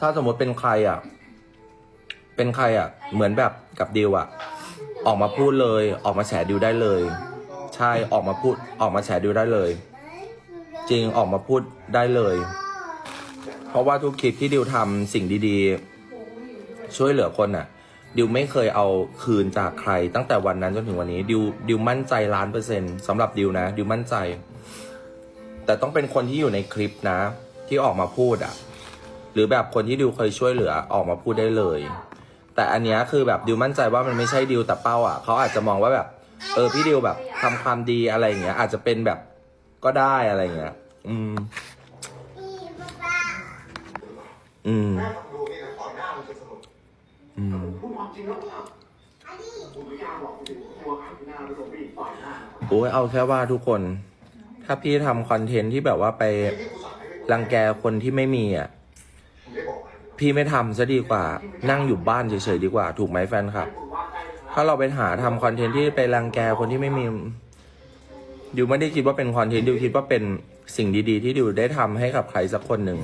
ถ้าสมมติเป็นใครอะ เป็นใครอะ เหมือนแบบกับดิวอะ ออกมาพูดเลย ออกมาแฉดิวได้เลย ใช่ ออกมาพูด ออกมาแฉดิวได้เลย จริง ออกมาพูดได้เลย เพราะว่าทุกคลิปที่ดิวทำสิ่งดีๆ ช่วยเหลือคนอะ ดิวไม่เคยเอาคืนจากใคร ตั้งแต่วันนั้นจนถึงวันนี้ ดิว ดิวมั่นใจล้านเปอร์เซ็นต์สำหรับดิวนะ ดิวมั่นใจ แต่ต้องเป็นคนที่อยู่ในคลิปนะ ที่ออกมาพูดอะ หรือแบบคนที่ดิวเคยช่วยเหลือออกมาพูดได้เลย แต่อันเนี้ยคือแบบดิวมั่นใจว่ามันไม่ใช่ดิวแต่เป้าอะเขาอาจจะมองว่าแบบ เออพี่ดิวแบบทำความดีอะไรอย่างเงี้ย อาจจะเป็นแบบก็ได้อะไรอย่างเงี้ย อืม อืม ดูนี่นะต่อหน้ามันจะสนุกอืม พูดความจริงแล้วครับผมไม่กล้าบอกถึงตัวข้างหน้าไปส่งพี่ต่อยหน้าโอ้ยเอาแค่ว่าทุกคน ถ้าพี่ทำคอนเทนต์ที่แบบว่าไป ที่กูสั่งให้ไม่รังแกคนที่ไม่มีอะ ผมได้บอกให้ พี่ไม่ทำซะดีกว่า นั่งอยู่บ้านเฉยๆดีกว่า ถูกไหมแฟนครับ ถ้าเราไปหาทำคอนเทนต์ที่ไปรังแกคนที่ไม่มีดิวไม่ได้คิดว่าเป็นคอนเทนต์ดิวคิดว่าเป็นสิ่งดี ๆ ที่ดิวได้ทำให้กับใครสักคนหนึ่ง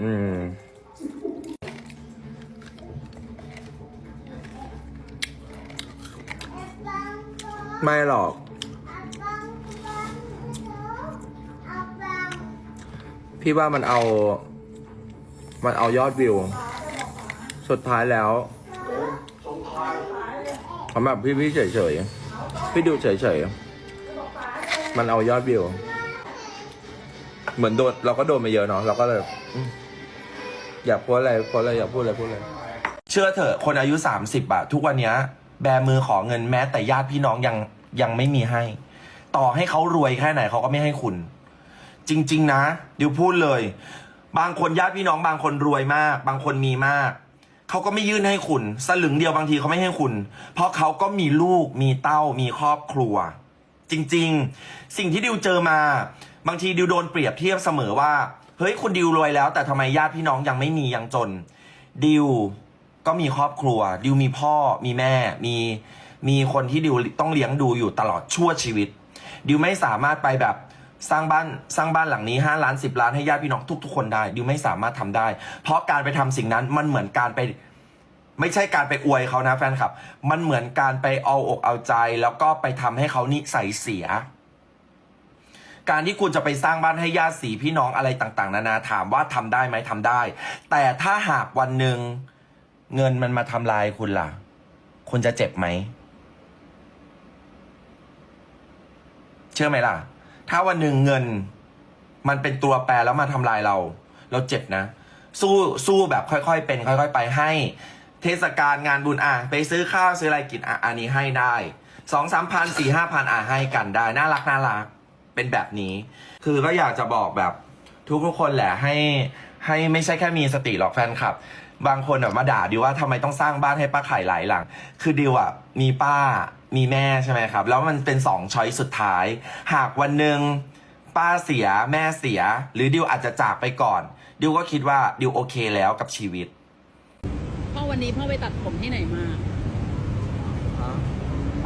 อืมไม่หรอก พี่ว่ามันเอา มันเอายอดวิว สุดท้ายแล้วสำหรับพี่พี่เฉยๆ พี่ดูเฉยๆ มันเอายอดวิว เหมือนโดนเราก็โดนมาเยอะเนาะเราก็เลยอยากพูดอะไรพูดอะไรอยากพูดอะไรพูดอะไรเชื่อเถอะคนอายุสามสิบอะทุกวันเนี้ย แบมือขอเงินแม้แต่ญาติพี่น้องยังยังไม่มีให้ ต่อให้เขารวยแค่ไหนเขาก็ไม่ให้คุณ จริง ๆ นะดิวพูดเลย บางคนญาติพี่น้องบางคนรวยมาก บางคนมีมากเขาก็ไม่ยื่นให้คุณ สลึงเดียวบางทีเขาไม่ให้คุณ เพราะเขาก็มีลูกมีเต้ามีครอบครัว จริงๆ สิ่งที่ดิวเจอมา บางทีดิวโดนเปรียบเทียบเสมอว่าเฮ้ยคุณดิวรวยแล้ว แต่ทำไมญาติพี่น้องยังไม่มียังจนดิวก็มีครอบครัว ดิวมีพ่อมีแม่ มีมีคนที่ดิวต้องเลี้ยงดูอยู่ตลอดชั่วชีวิต ดิวไม่สามารถไปแบบ สร้างบ้านสร้างบ้านหลังนี้ห้าล้านสิบล้านให้ญาติพี่น้องทุก ๆ คนได้ดิวไม่สามารถทำได้ เพราะการไปทำสิ่งนั้นมันเหมือนการไป ไม่ใช่การไปอวยเขานะแฟนคลับ มันเหมือนการไปเอาอกเอาใจ แล้วก็ไปทำให้เขานิสัยเสีย การที่คุณจะไปสร้างบ้านให้ญาติสีพี่น้องอะไรต่างๆ นานาถามว่าทำได้ไหมทำได้ แต่ถ้าหากวันหนึ่งเงินมันมาทำลายคุณล่ะ คุณจะเจ็บไหม เชื่อไหมล่ะ ถ้าวันหนึ่งเงิน มันเป็นตัวแปรแล้วมาทำลายเรา เราเจ็บนะ สู้สู้แบบค่อยๆ เป็น ค่อย ๆ ไปให้ เทศกาลงานบุญอะไปซื้อข้าวซื้ออะไรกินอะอันนี้ให้ได้สองสามพันสี่ห้าพันอะให้กันได้น่ารักน่ารักเป็นแบบนี้ คือก็อยากจะบอกแบบทุกๆคนแหละให้ให้ไม่ใช่แค่มีสติหรอกแฟนคลับ บางคนแบบมาด่าดิวว่าทำไมต้องสร้างบ้านให้ป้าไข่หลายหลัง คือดิวอะมีป้า มีแม่ใช่ไหมครับ แล้วมันเป็นสองช้อยสุดท้าย หากวันหนึ่งป้าเสียแม่เสีย หรือดิวอาจจะจากไปก่อน ดิวก็คิดว่าดิวโอเคแล้วกับชีวิต พ่อวันนี้พ่อไปตัดผมที่ไหนมา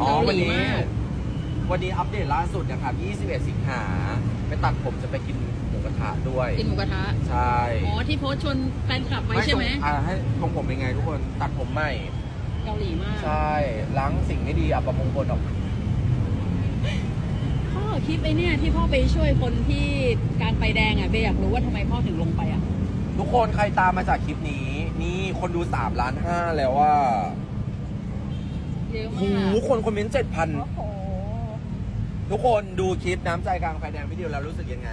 อ๋อเกาหลีวันนี้ มาก วันนี้อัปเดตล่าสุดนะครับ21 สิงหาไปตัดผมจะไปกินหมูกระทะด้วย กินหมูกระทะ ใช่อ๋อที่โพสต์ชวนแฟนคลับไว้ใช่ไหม อ่าให้ทรงผมเป็นไงทุกคนตัดผมใหม่ เกาหลีมากใช่ล้างสิ่งไม่ดีอัปมงคลออกพ่อคลิปไอ้เนี่ยที่พ่อไปช่วยคนที่กลางไฟแดงอะเบย์อยากรู้ว่าทำไมพ่อถึงลงไปอะ ทุกคนใครตามมาจากคลิปนี้ นี่คนดู3ล้านห้าแล้วว่าเยอะโหมากคนคอมเมนต์เจ็ดพัน โอ้โหทุกคนดูคลิปน้ำใจกลางไฟแดงวิดีโอแล้วรู้สึกยังไง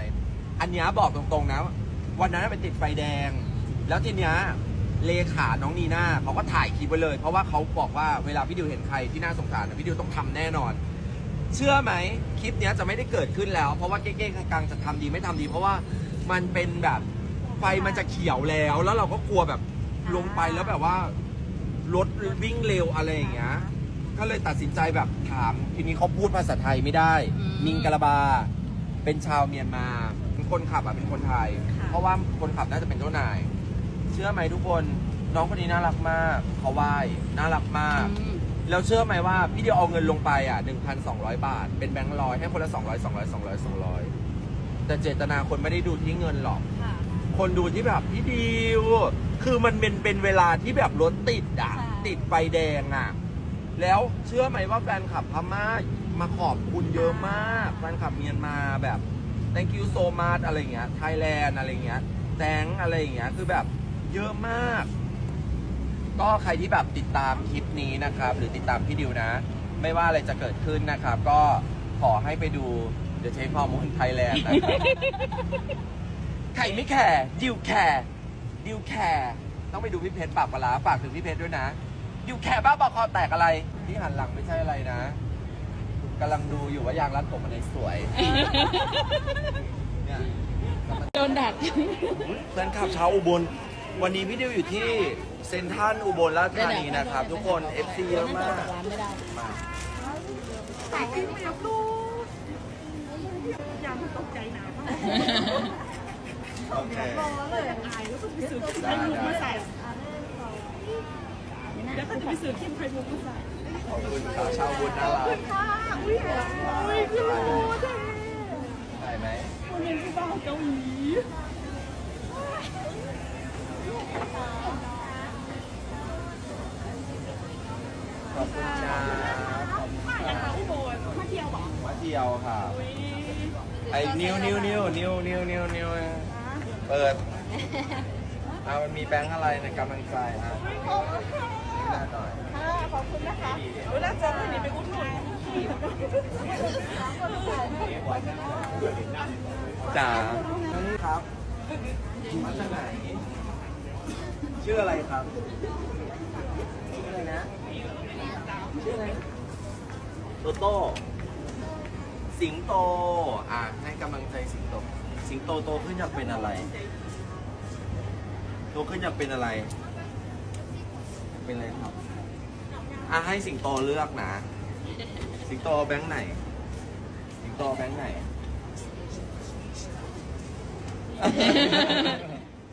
อันเนี้ยบอกตรงๆนะ วันนั้นไปติดไฟแดง แล้วทีเนี้ย เลขาน้องนีน่าเขาก็ถ่ายคลิปไว้เลย เพราะว่าเขาบอกว่าเวลาพี่ดิวเห็นใครที่น่าสงสารนะพี่ดิวต้องทำแน่นอน เชื่อไหมคลิปเนี้ยจะไม่ได้เกิดขึ้นแล้ว เพราะว่าเก้งๆกลางๆจะทำดีไม่ทำดี เพราะว่ามันเป็นแบบไฟมันจะเขียวแล้ว แล้วเราก็กลัวแบบลงไปแล้วแบบว่ารถวิ่งเร็วอะไรอย่างเงี้ย ก็เลยตัดสินใจแบบถามทีนี้เขาพูดภาษาไทยไม่ได้มิงกะลาบา เป็นชาวเมียนมา คนขับอะเป็นคนไทยเพราะว่าคนขับน่าจะเป็นเจ้านายเชื่อไหมทุกคน น้องคนนี้น่ารักมากเขาไหว้น่ารักมากอืมแล้วเชื่อไหมว่าพี่เดียวเอาเงินลงไปอะ 1,200 บาท เป็นแบงค์ร้อยให้คนละ 200 200 200 200 แต่เจตนาคนไม่ได้ดูที่เงินหรอก ค่ะคนดูที่แบบพี่ดิวคือมันเป็นเป็นเวลาที่แบบรถติดอะ ใช่ ติดไฟแดงอะ แล้วเชื่อไหมว่าแฟนคลับพม่ามาขอบคุณเยอะมาก แฟนคลับเมียนมาแบบ thank you so much อะไรเงี้ย Thailand อะไรเงี้ย thank อะไรอย่างเงี้ย คือแบบ เยอะมาก ก็ใครที่แบบติดตามคลิปนี้นะครับ หรือติดตามพี่ดิวนะ ไม่ว่าอะไรจะเกิดขึ้นนะครับ ก็ขอให้ไปดู The Take Hormone Thailand นะครับใครไม่แคร์ดิวแคร์ดิวแคร์ต้องไปดูพี่เพชรปากปลาร้าฝากถึงพี่เพชรด้วยนะดิวแคร์บ้าบอคอแตกอะไรที่หันหลังไม่ใช่อะไรนะกำลังดูอยู่ว่ายางรัดผมอันไหนสวยเนี่ย โดนดักแฟนคลับชาวอุบล วันนี้พี่ดิวอยู่ที่เซ็นทรัลอุบลราชธานีนะครับ ทุกคน FC เยอะมากร้านไม่ได้มาถ่ายคลิปไม่รับลูกยังตกใจหนาวโอเครอเลยอายแล้วก็ไปซื้อไข่มุกมาใส่แล้วก็จะไปซื้อเค็มไข่มุกมาใส่ขอบคุณครับชาวอุบลน่ารักค่ะอุ้ยอุ้ยพี่รู้เด้ได้ไหมวันนี้พี่บ้าเกาหลี ขอบคุณครับอยากมาอุบลมาเที่ยวบอกมาเที่ยวค่ะอุ้ยไอ้นิวนิวนิวนิวนิวนิวนิวเปิดอ่ามันมีแบงค์อะไรในกำลังใจฮะหน้าหน่อยค่ะขอบคุณนะคะเวลาเจอคนนี้ไปอุดหนุนจ๋าน้องนี่ครับมาจากไหน ชื่ออะไรครับ ชื่ออะไรนะ ชื่ออะไรโตโต้ สิงโต อะให้กำลังใจสิงโต สิงโตโตขึ้นอยากเป็นอะไร โตขึ้นอยากเป็นอะไร เป็นอะไรครับ อะให้สิงโตเลือกนะ สิงโตเอาแบงค์ไหน สิงโตเอาแบงค์ไหน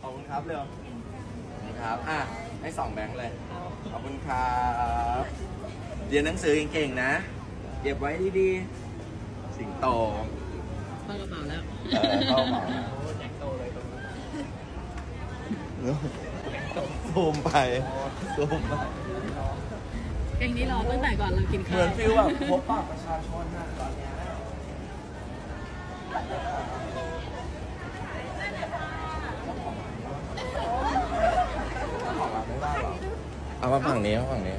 ขอบคุณครับเร็วขอบ คุณครับ อะ ให้สองแบงค์เลย ขอบคุณครับ เรียนหนังสือเก่งๆนะ เก็บไว้ดีๆ สิงโตเข้ากระเป๋าแล้วเออเข้าเหมาซูมไปซูมไปเพลงนี้รอตั้งแต่ก่อนเรากินเหข้าวมือนฟิลแบบพบปะประชาชนน่ะตอนเนี้ย เอามาฝั่งนี้มาฝั่งนี้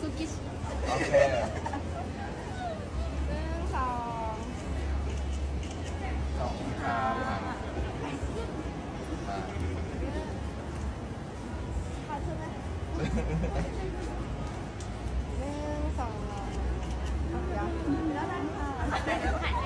ซุกิโอเคสองขอบคุณครับอะมาหนึ่งสองแล้วกันค่ะอะ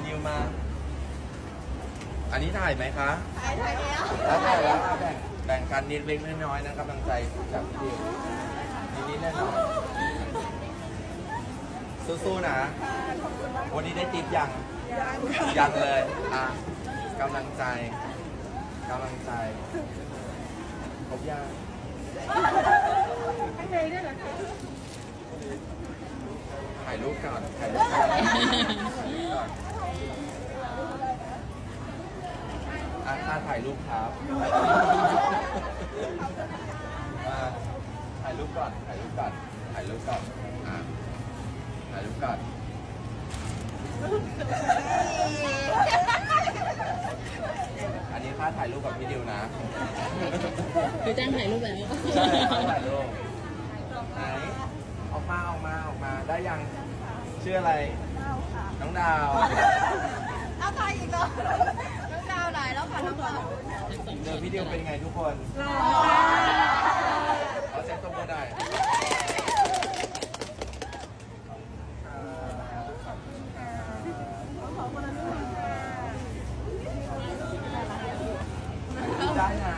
นนิวมา อันนี้ถ่ายไหมคะ ถ่ายถ่ายแล้วแล้วถ่ายแล้วอะแบ่งแบ่งกันนิดเล็กน้อยๆนะกำลังใจจากพี่ดิวนิดๆแน่นอนสู้ๆนะ วันนี้ได้ติปยัง ยังเลย อะกำลังใจกำลังใจครบยังข้างในด้วยเหรอคะถ่ายรูปก่อนถ่ายรูปก่อน อะค่าถ่ายรูปครับมาถ่ายรูปก่อน ถ่ายรูปก่อน ถ่ายรูปก่อนอะถ่ายรูปก่อนอันนี้ค่าถ่ายรูปกับพี่ดิวนะ คือจ้างถ่ายรูปแล้วใช่ค่าถ่ายรูปไหนออกมาออกมาออกมา ได้ยัง ชื่ออะไร น้องดาว เอาถ่ายอีกเหรอน้องดาวไหนแล้ว เดินพี่เดียวเป็นไงทุกคนรอเซ็ตตรงก็ได้ได้นะ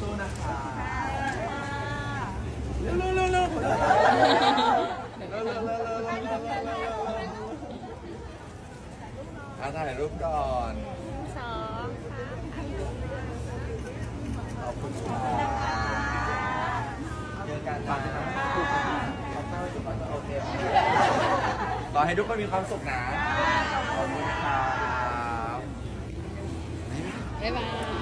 สู้ๆนะคะเร็วๆๆๆเร็วๆๆๆๆถ่ายรูปก่อน สองขอบคุณค่ะเจอกันนะขอบคุณทุกคนโอเคขอให้ทุกคนมีความสุขนะ ขอบคุณครับ บ๊ายบาย